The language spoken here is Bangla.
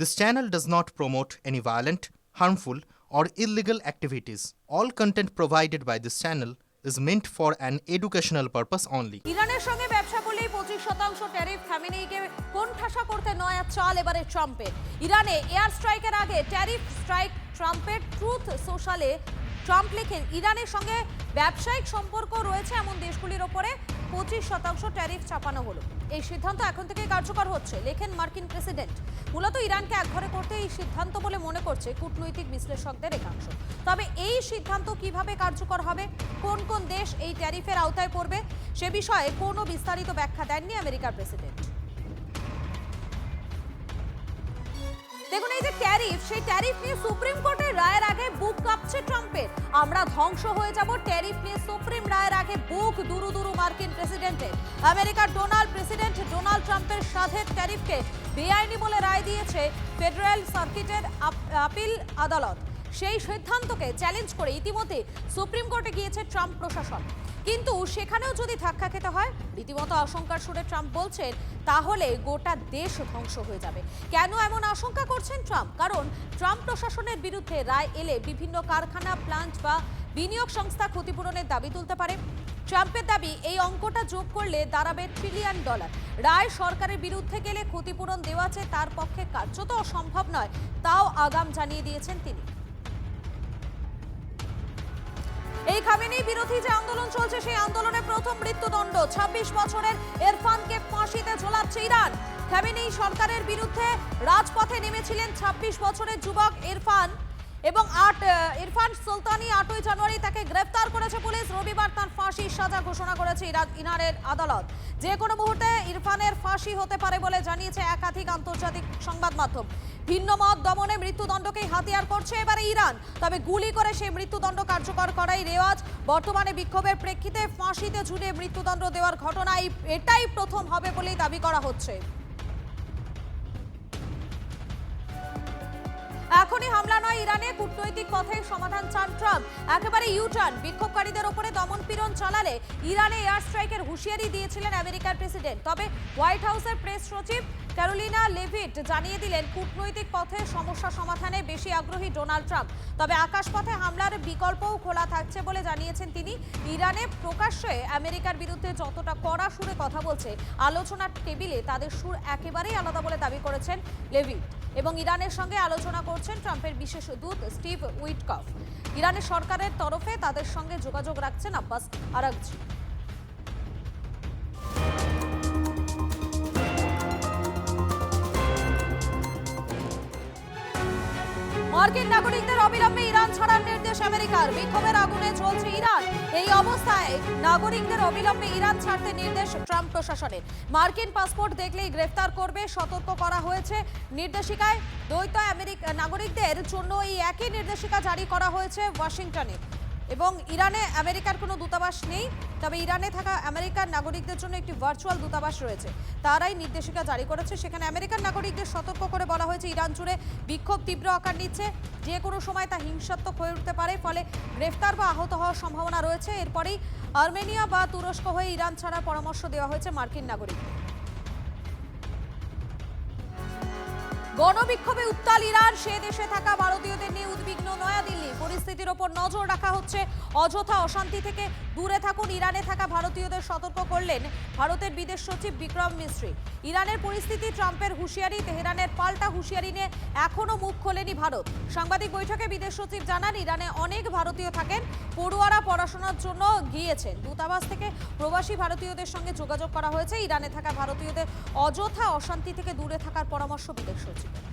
This channel does not promote any violent, harmful, or illegal activities. All content provided by this channel is meant for an educational purpose only. ইরানের সঙ্গে ব্যবসা করলেই পঁচিশ শতাংশ ট্যারিফ খামেনেইকে কোন ঠাসা করতে নয়া চাল এবারে ট্রাম্পের ইরানে এয়ার স্ট্রাইকের আগে ট্যারিফ স্ট্রাইক ট্রাম্পের ট্রুথ সোশ্যালে ট্রাম্প লেখেন ইরানের সঙ্গে ব্যবসায়িক সম্পর্ক রয়েছে এমন দেশগুলির ওপরে পঁচিশ শতাংশ ট্যারিফ চাপানো হলো। এই সিদ্ধান্ত এখন থেকে কার্যকর হচ্ছে, লেখেন মার্কিন প্রেসিডেন্ট। মূলত ইরানকে একঘরে করতে এই সিদ্ধান্ত বলে মনে করছে কূটনৈতিক বিশ্লেষকদের একাংশ। তবে এই সিদ্ধান্ত কীভাবে কার্যকর হবে, কোন কোন দেশ এই ট্যারিফের আওতায় পড়বে, সে বিষয়ে কোনো বিস্তারিত ব্যাখ্যা দেননি আমেরিকার প্রেসিডেন্ট। দেখুন, এই যে ট্যারিফ, সেই ট্যারিফ নিয়ে সুপ্রিম কোর্টের রায়ের আগে বুক কাঁপছে ট্রাম্পের। আমরা ধ্বংস হয়ে যাব ট্যারিফ নিয়ে সুপ্রিম রায়ের আগে বুক দুরু দুরু মার্কিন প্রেসিডেন্টের। আমেরিকার ডোনাল্ড, প্রেসিডেন্ট ডোনাল্ড ট্রাম্পের সাথে ট্যারিফকে বেআইনি বলে রায় দিয়েছে ফেডারেল সার্কিটের আপ- আপিল আদালত। সেই সিদ্ধান্তকে চ্যালেঞ্জ করে ইতিমধ্যে সুপ্রিম কোর্টে গিয়েছে ট্রাম্প প্রশাসন। কিন্তু সেখানেও যদি ধাক্কা খেতে হয়, রীতিমতো আশঙ্কার সুরে ট্রাম্প বলছেন, তাহলে গোটা দেশ ধ্বংস হয়ে যাবে। কেন এমন আশঙ্কা করছেন ট্রাম্প? কারণ ট্রাম্প প্রশাসনের বিরুদ্ধে রায় এলে বিভিন্ন কারখানা, প্লান্ট বা বিনিয়োগ সংস্থা ক্ষতিপূরণের দাবি তুলতে পারে। ট্রাম্পের দাবি, এই অঙ্কটা যোগ করলে দাঁড়াবে ট্রিলিয়ন ডলার রায় সরকারের বিরুদ্ধে গেলে ক্ষতিপূরণ দেওয়া যে তার পক্ষে কার্যত অসম্ভব নয়, তাও আগাম জানিয়ে দিয়েছেন তিনি। এই খামেনি বিরোধী যে আন্দোলন চলছে, সেই আন্দোলনে প্রথম মৃত্যুদণ্ড। ২৬ বছরের এরফানকে ফাঁসিতে ঝোলাচ্ছে ইরান। খামেনি সরকারের বিরুদ্ধে রাজপথে নেমেছিলেন ২৬ বছরের যুবক ইরফান এবং আট ইরফান সুলতানি আটই জানুয়ারি তাকে গ্রেফতার করেছে পুলিশ। রবিবার তার ফাঁসির সাজা ঘোষণা করেছে ইরান ইরানের আদালত। যে কোনো মুহূর্তে ইরফানের ফাঁসি হতে পারে বলে জানিয়েছে একাধিক আন্তর্জাতিক সংবাদ মাধ্যম। ভিন্ন মত দমনে মৃত্যুদণ্ডকেই হাতিয়ার করছে এবারে ইরান। তবে গুলি করে সেই মৃত্যুদণ্ড কার্যকর করাই রেওয়াজ। বর্তমানে বিক্ষোভের প্রেক্ষিতে ফাঁসিতে ঝুলে মৃত্যুদণ্ড দেওয়ার ঘটনায় এটাই প্রথম হবে বলেই দাবি করা হচ্ছে। হামলা নয়, ইরানে কূটনৈতিক পথে সমাধান চান ট্রাম্প। একেবারে ইউটার্ন, বিক্ষোভকারীদের ওপরে দমন পীড়ন চালালে ইরানে এয়ার স্ট্রাইকের হুঁশিয়ারি দিয়েছিলেন আমেরিকার প্রেসিডেন্ট। তবে হোয়াইট হাউসের প্রেস সচিব ক্যারোলিনা লেভিট জানিয়ে দিলেন, কূটনৈতিক পথে সমস্যা সমাধানে বেশি আগ্রহী ডোনাল্ড ট্রাম্প। তবে আকাশপথে হামলার বিকল্পও খোলা থাকছে বলে জানিয়েছেন তিনি। ইরানে প্রকাশ্যে আমেরিকার বিরুদ্ধে যতটা কড়া সুরে কথা বলছে, আলোচনার টেবিলে তাদের সুর একেবারেই আলাদা বলে দাবি করেছেন লেভিট। এবং ইরানের সঙ্গে আলোচনা করছেন ট্রাম্পের বিশেষ দূত স্টিভ উইটকফ। ইরানের সরকারের তরফে তাদের সঙ্গে যোগাযোগ রাখছেন আব্বাস আরাগজি মার্কিন নাগরিকদের অবিলম্বে ইরান ছাড়ার নির্দেশ আমেরিকার। বিক্ষোভের আগুনে চলছে ইরান। এই অবস্থায় নাগরিকদের অবিলম্বে ইরান ছাড়তে নির্দেশ ট্রাম্প প্রশাসনের। মার্কিন পাসপোর্ট দেখলেই গ্রেফতার করবে, সতর্ক করা হয়েছে নির্দেশিকায়। দ্বৈত আমেরিকা নাগরিকদের জন্য এই একই নির্দেশিকা জারি করা হয়েছে ওয়াশিংটনে। এবং ইরানে আমেরিকার কোনো দূতাবাস নেই, তবে ইরানে থাকা আমেরিকার নাগরিকদের জন্য একটি ভার্চুয়াল দূতাবাস রয়েছে। তারাই নির্দেশিকা জারি করেছে। সেখানে আমেরিকান নাগরিকদের সতর্ক করে বলা হয়েছে, ইরান জুড়ে বিক্ষোভ তীব্র আকার নিচ্ছে। যে কোনো সময় তা হিংসাত্মক হয়ে উঠতে পারে, ফলে গ্রেফতার বা আহত হওয়ার সম্ভাবনা রয়েছে। এরপরেই আর্মেনিয়া বা তুরস্ক হয়ে ইরান ছাড়ার পরামর্শ দেওয়া হয়েছে মার্কিন নাগরিকদের। গণবিক্ষোভে উত্তাল ইরান, সে দেশে থাকা ভারতীয়দের নিয়ে উদ্বিগ্ন নয়াদিল্লি। পরিস্থিতির ওপর নজর রাখা হচ্ছে অযথা অশান্তি থেকে দূরে থাকুন, ইরানে থাকা ভারতীয়দের সতর্ক করলেন ভারতের বিদেশ সচিব বিক্রম মিশ্রি ইরানের পরিস্থিতি, ট্রাম্পের হুঁশিয়ারি, তেহরানের পাল্টা হুঁশিয়ারি নিয়ে এখনও মুখ খোলেনি ভারত। সাংবাদিক বৈঠকে বিদেশ সচিব জানান, ইরানে অনেক ভারতীয় থাকেন, পড়ুয়ারা পড়াশোনার জন্য গিয়েছেন। দূতাবাস থেকে প্রবাসী ভারতীয়দের সঙ্গে যোগাযোগ করা হয়েছে। ইরানে থাকা ভারতীয়দের অযথা অশান্তি থেকে দূরে থাকার পরামর্শ বিদেশ সচিবের।